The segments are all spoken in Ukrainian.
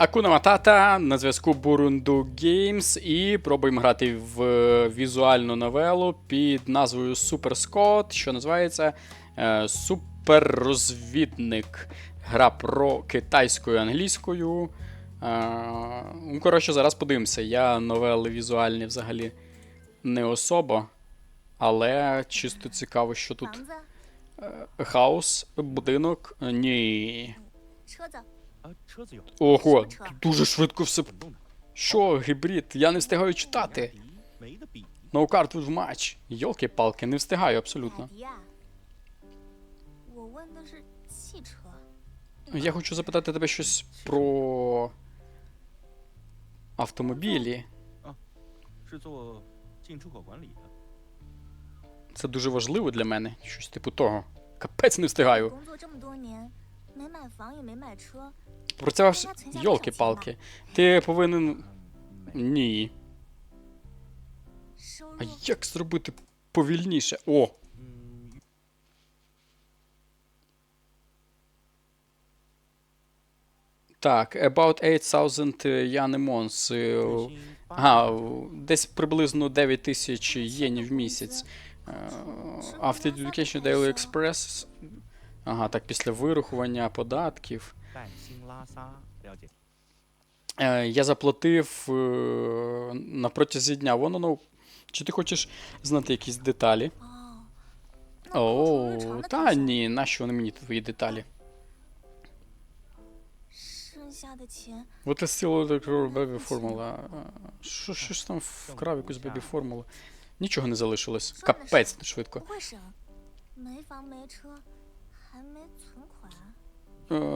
Акуна Матата на зв'язку Бурунду Games і пробуємо грати в е, візуальну новелу під назвою Super Scott, що називається е, Суперрозвідник. Гра про китайською і англійською. Е, ну, коротше, зараз подивимося. Я новели візуальні взагалі не особо, але чисто цікаво, що тут 房子、хаос, будинок. Ні. Ого, дуже швидко все. Що, гібрид? Я не встигаю читати. Ноукарт no в матч. Йолки-палки, не встигаю абсолютно. Я хочу запитати тебе щось про автомобілі. Це дуже важливо для мене. Щось типу того. Капець не встигаю. 工作这么多年，没买房也没买车， Про це ваш... Йолки-палки. Ти повинен. Ні. 收 А 入 як зробити повільніше? О! 嗯， Так, about 8000 янемонс. 月薪八 Ага, десь приблизно 9 тисяч єнів в місяць. Е, After Education Daily Express. Ага, так, після вирухування податків. Е, я заплатив е, на протязі дня. Воно ну. Чи ти хочеш знати якісь деталі? О, та ні, нащо вони мені твої деталі? Вот бебі формула. Е, що ж там вкрав якусь бебі формулу? Нічого не залишилось. Капець швидко.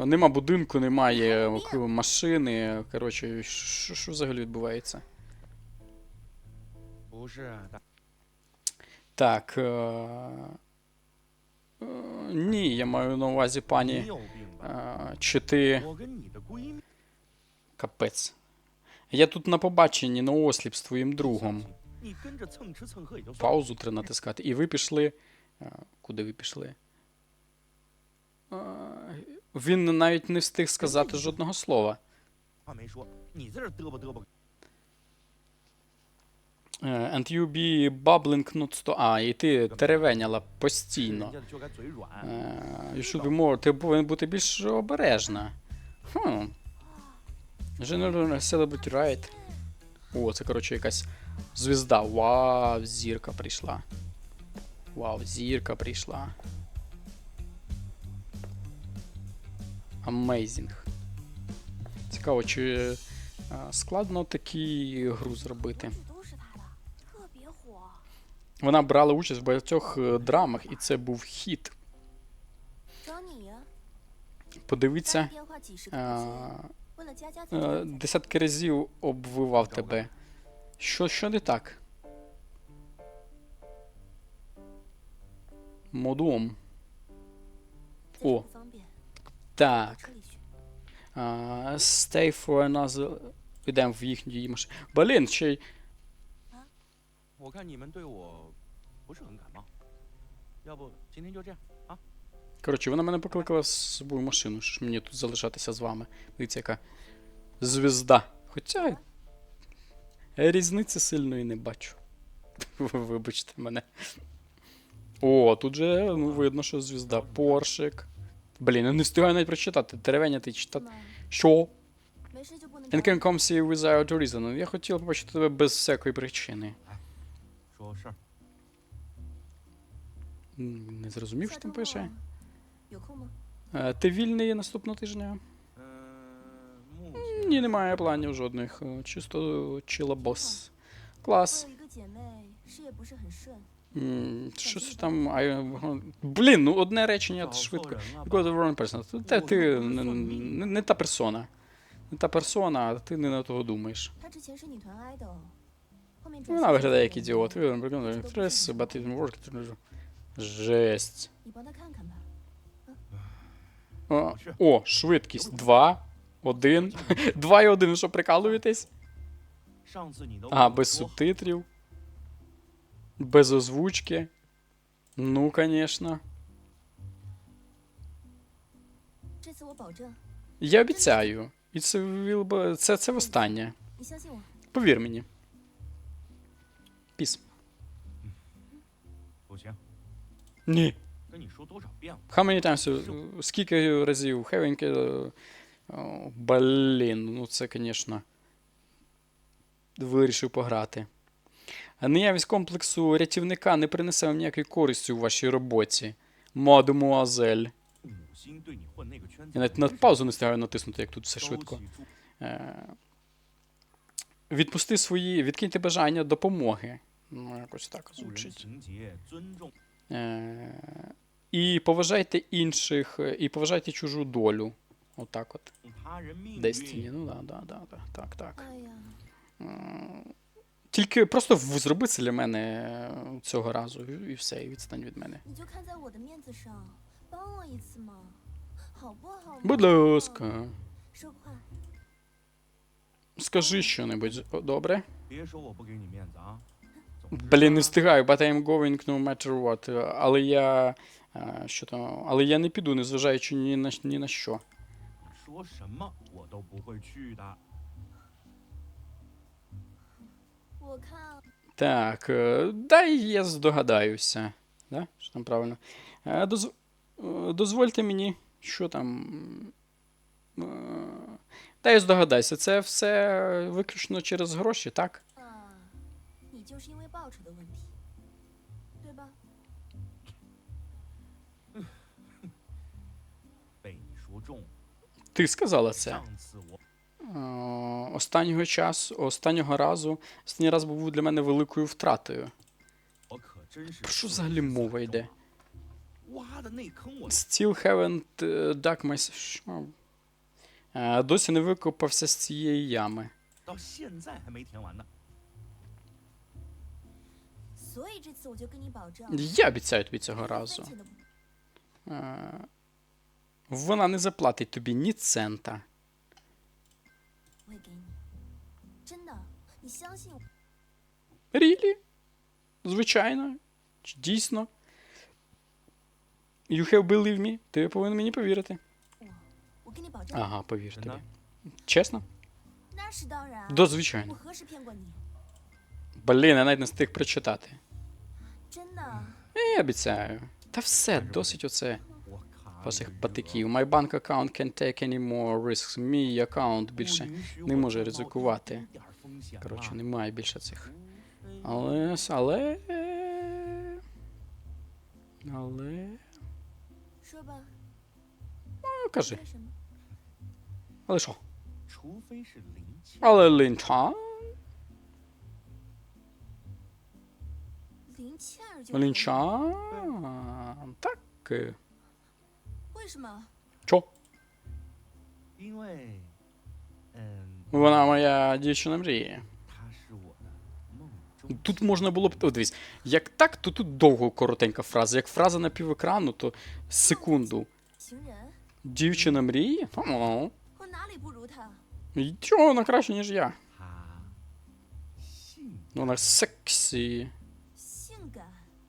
Нема будинку, немає машини. Коротше, що що взагалі відбувається? Так. Е, е... Ні, я маю на увазі пані. Е, чи ти. Капець. Я тут на побаченні на осліп з твоїм другом. Паузу треба натискати. І ви пішли. Е, куди ви пішли? Е, він навіть не встиг сказати жодного слова. Е, and you be bubbling not sto... А, і ти теревеняла постійно. Е, you should be more... Ти повинен бути більш обережна. Хм. General Celebrity Right. О, це, коротше, якась звізда. Вау, зірка прийшла. Вау, зірка прийшла. Amazing. Цікаво, чи е, складно такі гру зробити. Вона брала участь в багатьох е, драмах, і це був хіт. Подивіться, е, десятки разів обвивав тебе. Що, Що не так? Модуом. О, так. Uh, stay for another... Йдемо в їхню її машину. Блін, ще й... Коротше, вона мене покликала з собою машину, що ж мені тут залишатися з вами. Дивіться, яка звізда. Хоча різниці сильної не бачу. Вибачте мене. О, тут же ну, видно, що звізда. Поршик. Блін, я не встигаю навіть прочитати. Деревеняти читати. Що? And can come see you without a reason. Ну, я хотів побачити тебе без всякої причини. Не зрозумів, що там пише. Е, ти вільний наступного тижня? Ні, немає планів жодних. Е, чисто чила бос. Клас. Що це там? Е, блін, ну одне речення швидко. Та ти не та персона. Не та персона, а ти не на того думаєш. Вона виглядає як ідіот. Жесть. О, швидкість. 2, 1. 2 і один, що прикалуєтесь? А, без субтитрів. Без озвучки. Ну, конечно. Я обіцяю. І це це, це востаннє. Повір мені. Піс. Ні. How many times? Скільки разів? Хевеньке. Блін, ну це, звісно. Вирішив пограти. Наявність комплексу рятівника не принесе вам ніякої користі у вашій роботі. Мадемуазель. Я навіть на паузу не встигаю натиснути, як тут все швидко. Е, відпусти свої, відкиньте бажання допомоги. Ну, якось так звучить. Е, І поважайте інших, і поважайте чужу долю. Отак от. Destiny, ну да, да, да, да. Так, так. Тільки просто зроби це для мене е, цього разу і все, і відстань від мене. Будь ласка. Скажи що-небудь, добре? Блін, не встигаю, but I'm going no matter what. Але я. Е, що там? Але я не піду, незважаючи ні на ні на що. Так, е, дай я здогадаюся. Да? Що там правильно? Е, Доз... Е, дозвольте мені, що там. Та я здогадайся, це все виключно через гроші, так? Ти сказала це. Е, останнього часу, останнього разу, останній раз був для мене великою втратою. Про що взагалі мова йде? Still haven't е, dug myself. Е, досі не викопався з цієї ями. Я обіцяю тобі цього разу. Вона не заплатить тобі ні цента. Рілі? Звичайно. Дійсно. You have believe me. Ти повинен мені повірити. Ага, повір тобі. Чесно? Да, звичайно. Блін, я навіть не встиг прочитати. Я обіцяю. Та все, досить оце. Посих патиків. My bank account can take any more risks. Мій аккаунт більше не може ризикувати. 一点风险 Коротше, 嘛 немає більше цих. 除非 Але. Але. Але. 说吧， Ну, кажи. 为什么？ Але що? 除非是林倩， Але лінча? 林倩儿就可以 Лінча? Так. е. 为什么？ Чо? 因为，嗯， вона моя дівчина мріє. Тут можна було б. Дивись, як так, то тут довго коротенька фраза. Як фраза на пів екрану, то секунду. Дівчина мріє? Нічого, вона краще, ніж я. Вона сексі.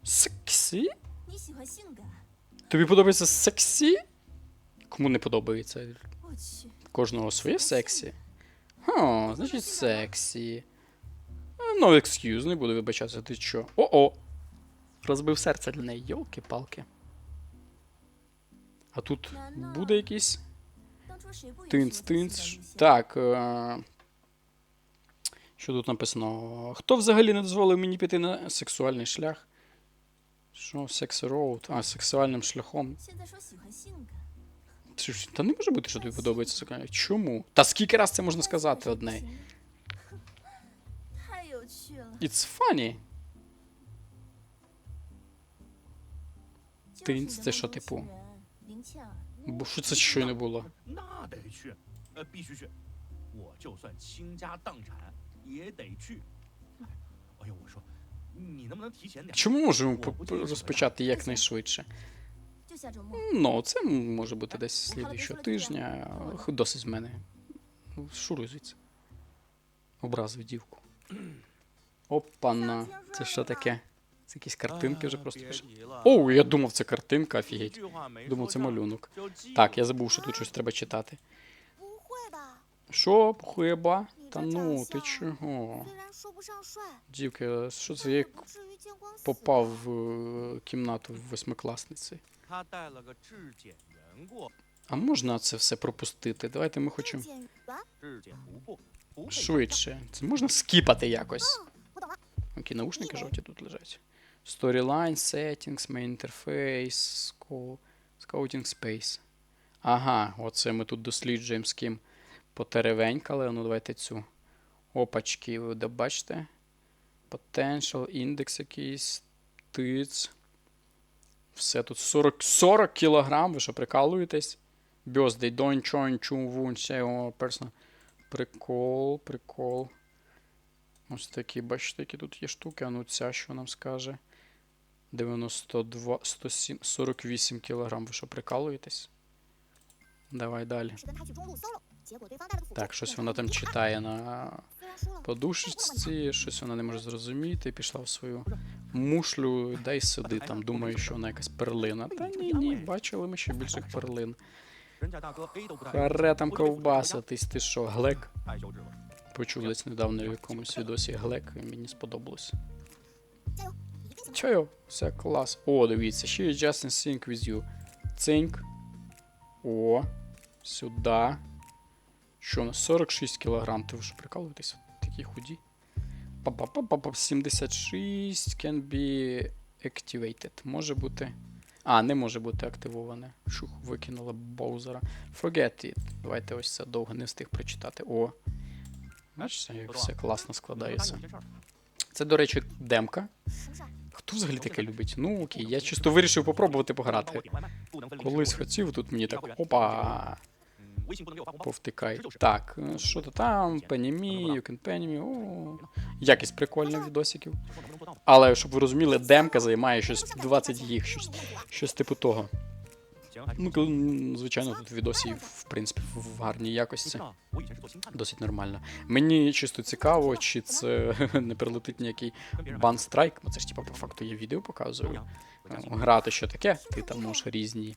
Сексі? Тобі подобається сексі? Кому не подобається? Кожного своє сексі. Хм, значить сексі. Е, ну, no excuse, не буду вибачатися, ти що. О-о! Розбив серце для неї, йолки-палки. А тут буде якийсь. Тинц, тинц. Так. Е... Що тут написано? Хто взагалі не дозволив мені піти на сексуальний шлях? Що, секс роуд? А, сексуальним шляхом. Та не може бути, що тобі подобається сука. Чому? Та скільки раз це можна сказати одне? It's funny. Тинц, це що типу? Бо що це щойно було? Чому можемо розпочати якнайшвидше? Ну, це може бути десь слідуючого тижня. Досить з мене. Ну, шуруй звідси. Образив дівку. Опана. Це що таке? Це якісь картинки вже просто пише. Оу, я думав, це картинка, офігеть. Думав, це малюнок. Так, я забув, що тут щось треба читати. Що, похуєба? Та ну, ти чого? Дівка, що це я попав в е, кімнату восьмикласниці? А можна це все пропустити? Давайте ми хочемо. Швидше. Це можна скіпати якось. Окей, наушники жовті тут лежать. Storyline, settings, main interface, scouting space. Ага, оце ми тут досліджуємо з ким потеревенькали. Ну, давайте цю. Опачки, ви бачите? Potential, індекс якийсь, тиц. Все тут 40, 40 кілограм, ви що прикалуєтесь? Join, chun, wun, say, person. Прикол, прикол. Ось такі, бачите, які тут є штуки. А ну ця що нам скаже? 92, 107, 48 кілограм. Ви що прикалуєтесь? Давай далі. Так, щось вона там читає на подушечці, щось вона не може зрозуміти, пішла в свою мушлю, дай сюди там, думаю, що вона якась перлина. Та ні, ні, бачили ми ще більших перлин. Харе там ковбаситись, ти що, глек? Почув десь недавно в якомусь відосі глек, і мені сподобалось. Чайо, все клас. О, дивіться, ще є Justin Sync with you. Цинк. О, сюди. Що у нас 46 кілограм, ти вже прикалуєтеся? Такі худі. Па-па-па-па-пап 76 can be activated. Може бути. А, не може бути активоване. Шух, викинула Боузера. Forget it. Давайте ось це довго не встиг прочитати. О. Бачиш, як все класно складається. Це, до речі, демка. Хто взагалі таке любить? Ну окей, я чисто вирішив попробувати пограти. Колись хотів, тут мені так. Опа! Повтикай. Так, що то там, пенімі, юкенпенімі. Якість прикольна відосиків. Але щоб ви розуміли, демка займає щось 20 їх, щось, щось типу того. Ну, звичайно, тут відосі, в принципі, в гарній якості. Досить нормально. Мені чисто цікаво, чи це не прилетить ніякий бан-страйк. бо це ж типа по факту я відео показую. Грати що таке, ти там можеш різні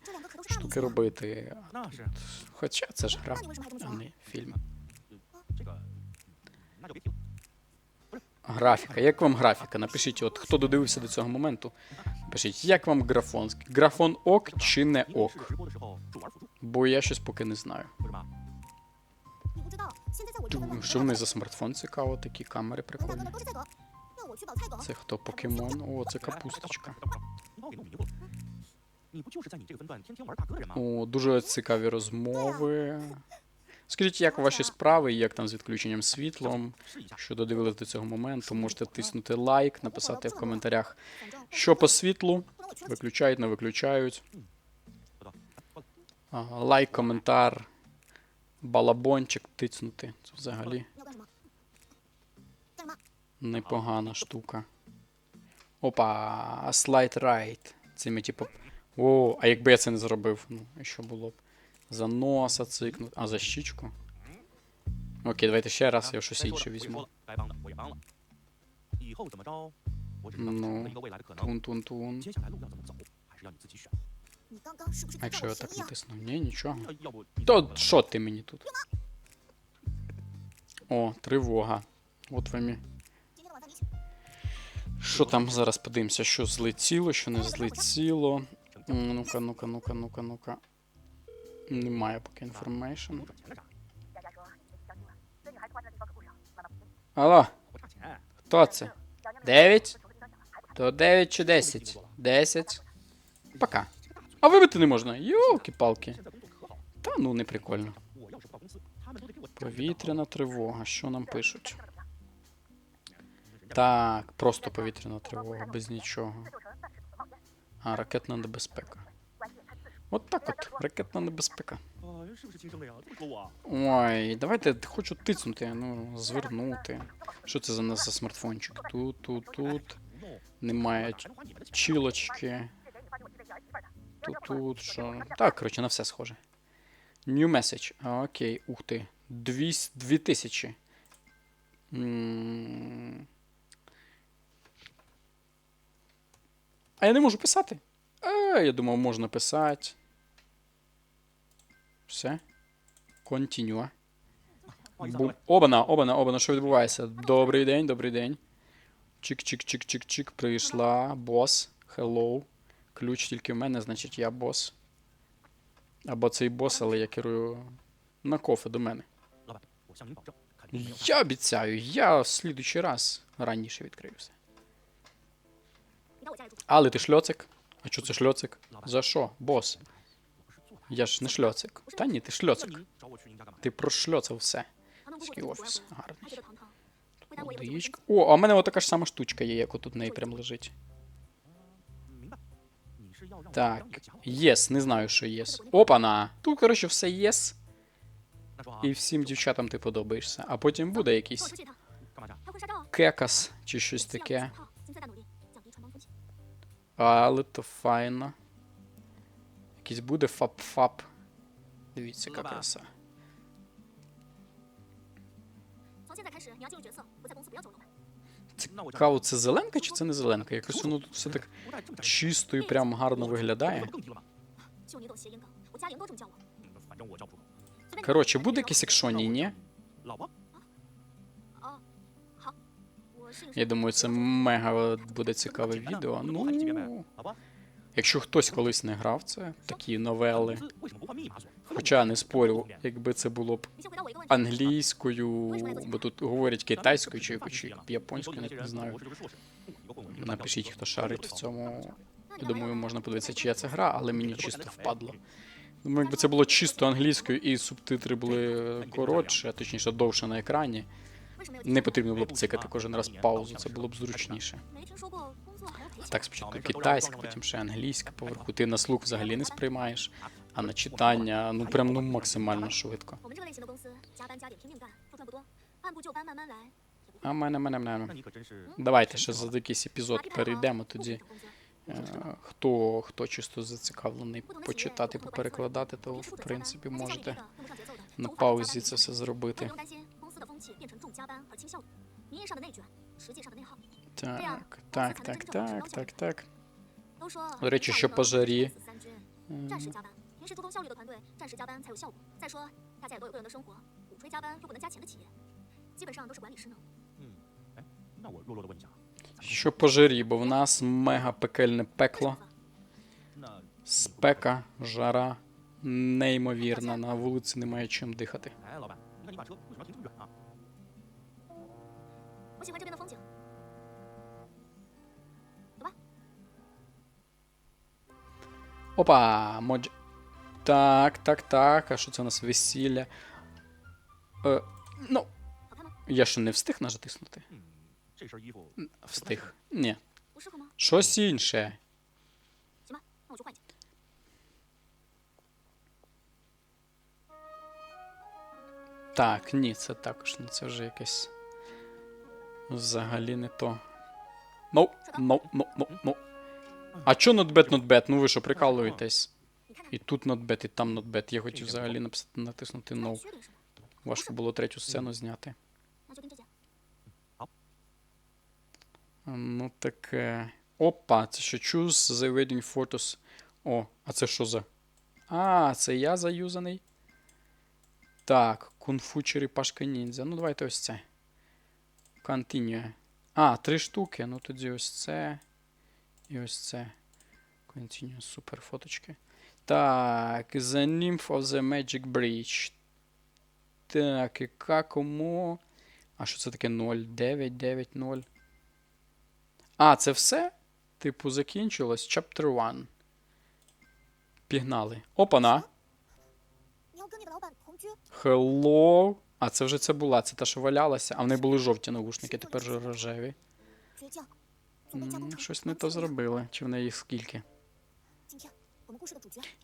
штуки робити. Хоча це ж гра, а не фільм. Графіка. Як вам графіка? Напишіть, от хто додивився до цього моменту, пишіть, як вам графон? Графон ок чи не ок? Бо я щось поки не знаю. Що в неї за смартфон цікаво, такі камери прикольні. Це хто покемон? О, це капусточка. О, дуже цікаві розмови. Скажіть, як ну, ваші справи, як там з відключенням світлом? Що додивились до цього моменту, можете тиснути лайк, написати в коментарях, що по світлу. Виключають, не виключають. Лайк, коментар, балабончик тиснути. Це взагалі. Непогана штука. Опа, слайд райт. Це ми типу. О, а якби я це не зробив, ну, і що було б? За носа цикнути. А, за щічку. Окей, давайте ще раз, я щось інше візьму. Ну, тун-тун-тун. А якщо я так натисну? Ні, нічого. То що ти мені тут? О, тривога. От вам і. Що там зараз подивимося, що злетіло, що не злетіло. Ну-ка, ну-ка, ну-ка, ну-ка, ну-ка. Немає поки інформейшн. Алло. Хто це? Дев'ять? То дев'ять чи десять? Десять. Пока. А вибити не можна. Йолки-палки. Та ну не прикольно. Повітряна тривога. Що нам пишуть? Так, просто повітряна тривога, без нічого. А, ракетна небезпека. От так от, ракетна небезпека. Ой, давайте хочу тицнути, ну, звернути. Що це за нас за смартфончик? Тут, тут, тут. Немає чілочки. Тут, тут, що. Так, коротше, на все схоже. New message. А, окей, ух ти. Дві, дві тисячі. М -м а я не можу писати. А, я думав, можна писати. Все. Контінюа. Бум. Обана, обана, обана, що відбувається? Добрий день, добрий день. Чик-чик-чик-чик-чик. Прийшла. Бос. Hello. Ключ тільки в мене, значить, я бос. Або цей бос, але я керую на кофе до мене. Я обіцяю, я в слідуючий раз раніше відкрию все. Але ти шльоцик? А чо це шльоцик? За що? Бос. Я ж не шльоцик. Та ні, ти шльоцик. Ти прошльоцав все. Такий офіс. Гарний. Водичка. О, а в мене отака ж сама штучка є, як отут в неї прям лежить. Так, єс, не знаю, що єс. Опана! Тут, коротше, все єс. І всім дівчатам ти подобаєшся. А потім буде якийсь кекас чи щось таке. Але то файно якийсь буде фап-фап. Дивіться, ну яка краса. Ну, Цікаво, це зеленка чи це не зеленка? Якось воно тут все так чисто і прям гарно виглядає. Коротше, буде якийсь якщо ні? Я думаю, це мега буде цікаве відео. Ну. Якщо хтось колись не грав це, такі новели, хоча не спорю, якби це було б англійською, бо тут говорять китайською чи, чи японською, не знаю. Напишіть, хто шарить в цьому. Я думаю, можна подивитися, чия це гра, але мені чисто впадло. Думаю, якби це було чисто англійською, і субтитри були коротше, точніше довше на екрані. Не потрібно було б цикати кожен раз паузу, це було б зручніше. Так, спочатку китайська, потім ще англійська поверху. Ти на слух взагалі не сприймаєш, а на читання ну прям ну максимально швидко. А мене, мене, мене. Давайте ще за якийсь епізод перейдемо тоді. Е, хто хто чисто зацікавлений почитати, поперекладати, то в принципі можете на паузі це все зробити. Так, так, так, так, так, так. До речі, що по жарі. Що по жарі, бо в нас мега пекельне пекло. Спека, жара, неймовірна, на вулиці немає чим дихати. Опа! Модж... Так, так, так. А що це у нас весілля? Е, Ну. Я що не встиг нажатиснути. Встиг. Ні. Щось інше. Так, ні, це також не це вже якесь. Взагалі не то. Ну, ну, ну, ну, ну. А чо нотбет нотбет? Ну ви що, прикалуєтесь? І тут нотбет, і там нотбет. Я хотів взагалі написати, натиснути No. Важко було третю сцену зняти. Ну таке. Опа, це що choose the wedding photos. О, а це що за? А, це я заюзаний. Так, кунфу черепашка ніндзя. Ну, давайте ось це. Continue. А, три штуки. Ну тоді ось це. І ось це. Continuous, супер фоточки. Так, The Nymph of the Magic Bridge. Так, і кому? А що це таке 0? 9, А, це все? Типу, закінчилось. Chapter 1. Пігнали. Опана. Hello. А, це вже це була. Це та, що валялася. А в неї були жовті навушники, тепер рожеві. Щось не то зробили. Чи в неї їх скільки?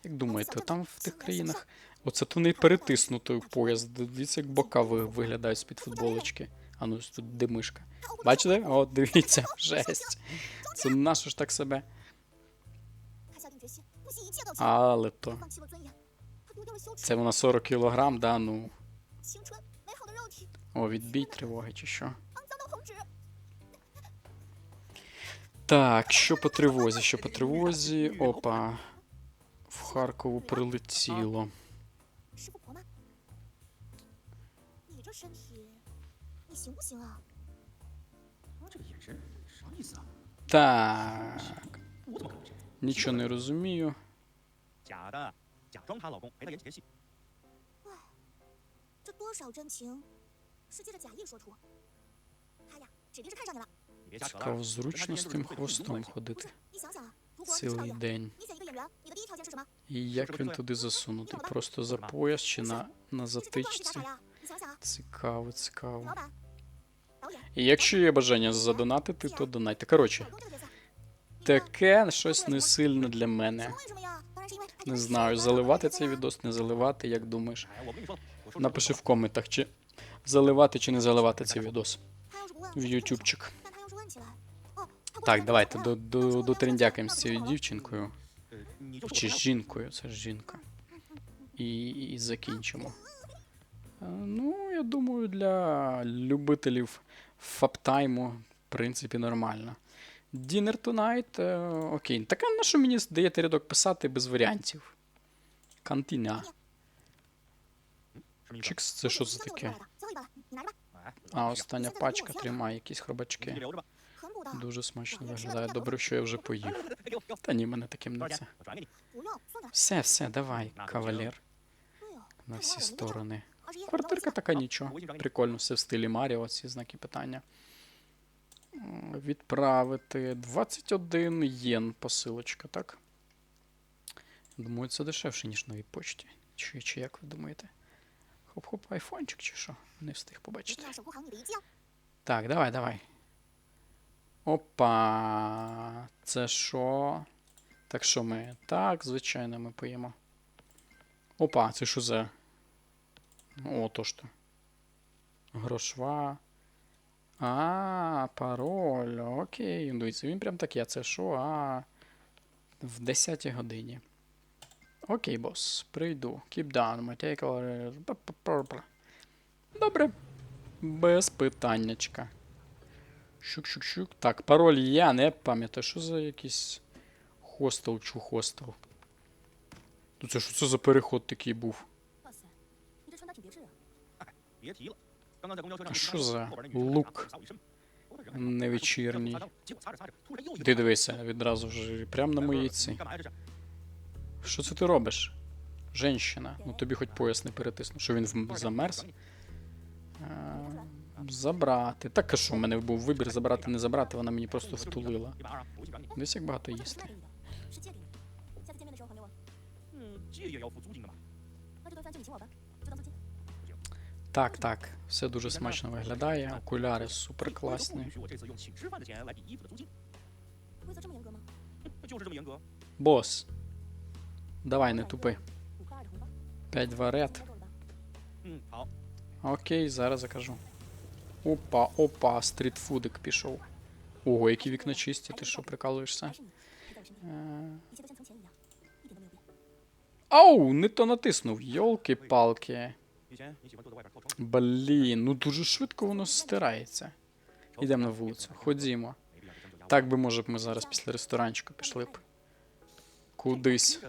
Як думаєте, там в тих країнах. Оце то не перетиснутий пояс. Дивіться, як бока виглядають з-під футболочки. А ну тут димишка. Бачите? О, дивіться, жесть. Це наше ж так себе. Але то. Це вона 40 кілограм, да, ну. О, відбій тривоги, чи що? Так, що по тривозі? Що по тривозі? Опа. В Харкову прилетіло. 师傅婆吗？一 这身体，你行不行啊？他这个眼神啥意思啊？ Так. 我怎么可能这样？ Нічого не розумію. 假的，假装她老公陪她演几天戏。这多少真情，是借着假意说出。他呀，指定是看上你了。 Цікаво, зручно з тим хвостом ходити цілий день. І як він туди засунути? Просто за пояс чи на, на затичці? Цікаво, цікаво. І якщо є бажання задонатити, то донайте. Коротше, таке щось не сильно для мене. Не знаю, заливати цей відос, не заливати, як думаєш. Напиши в коментах, чи заливати чи не заливати цей відос в ютубчик. Так, давайте до, до, дотрендякаємо з цією дівчинкою. Чи з жінкою, це ж жінка. І, і закінчимо. Е, ну, я думаю, для любителів фаптайму, в принципі, нормально. Dinner Tonight, е, окей. Так а на що мені здається рядок писати без варіантів? Кантіна. Чікс, це що за таке? А, остання пачка тримає якісь хробачки. Дуже смачно виглядає. Добре, що я вже поїв. Та ні, мене таким не це. Все, все, давай, кавалер. На всі сторони. Квартирка така нічого. Прикольно, все в стилі Маріо, ці знаки питання. Відправити 21 єн посилочка, так? Думаю, це дешевше, ніж новій почті. Чи, чи як ви думаєте? Хоп-хоп, айфончик чи що? Не встиг побачити. Так, давай, давай. Опа. Це що? Так що ми? Так, звичайно, ми поїмо. Опа, це що за. О, то що. Грошва. А, пароль. Окей. Ну, Дивіться, він прям таке. Це що? А. В 10 годині. Окей, бос. Прийду. Keep down. My Добре. Без питаннячка. Щук-щук-щук. Так, пароль я не пам'ятаю, що за якийсь хостел чу хостел. Ну це що це за переход такий був? А що за лук? Невечірній. Ти дивися, відразу ж прямо на моїй ці. Що це ти робиш? Женщина. Ну тобі хоч пояс не перетисну. Що він замерз? А, Забрати. Так а що в мене був вибір забрати, не забрати, вона мені просто втулила. Десь як багато їсти. Так, так, все дуже смачно виглядає. Окуляри супер класні. Бос. Давай, не тупи. 5 варет. Окей, зараз закажу. Опа, опа, стрітфудик пішов. Ого, які вікна чисті, ти що прикалуєшся? Е. Ау, не то натиснув. Йолки-палки. Блін, ну дуже швидко воно стирається. Йдемо на вулицю. Ходімо. Так би, може, б ми зараз після ресторанчика пішли б. Кудись.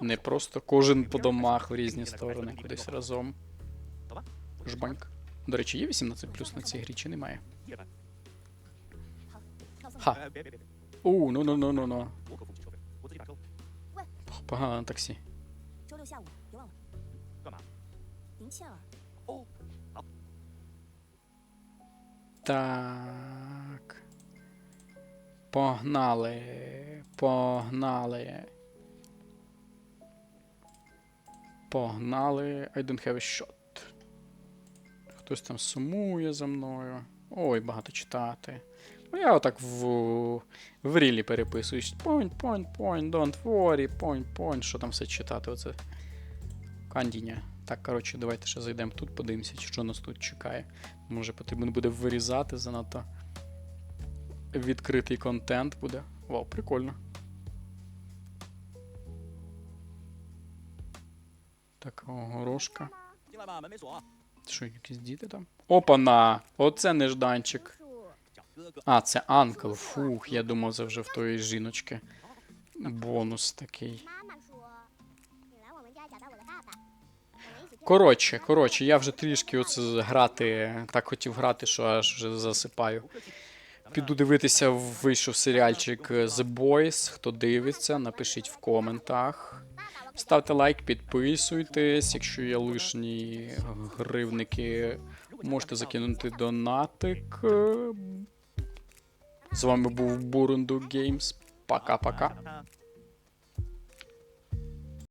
Не просто кожен по домах в різні сторони, кудись разом. Жбаньк. До речі, є 18 плюс на цій грі чи немає? Ха. У, ну ну ну ну ну. Погано таксі. Так. Погнали. Погнали. Погнали. I don't have a shot. Хтось там сумує за мною. Ой, багато читати. Ну, я отак в, в рілі переписуюсь. Point, point, point, don't worry, point, point. Що там все читати? Оце. Кандіня. Так, коротше, давайте ще зайдемо тут, подивимося, що нас тут чекає. Може потрібно буде вирізати занадто. Відкритий контент буде. Вау, прикольно. Так, горошка. Що, якісь діти там? Опа-на! Оце нежданчик. А, це Анкл. Фух, я думав, це вже в тої жіночки. Бонус такий. Коротше, коротше, я вже трішки оце грати. Так хотів грати, що аж вже засипаю. Піду дивитися, вийшов серіальчик The Boys. Хто дивиться, напишіть в коментах. Ставте лайк, підписуйтесь. Якщо є лишні гривники, можете закинути донатик. З вами був Бурунду Геймс. Пока-пока.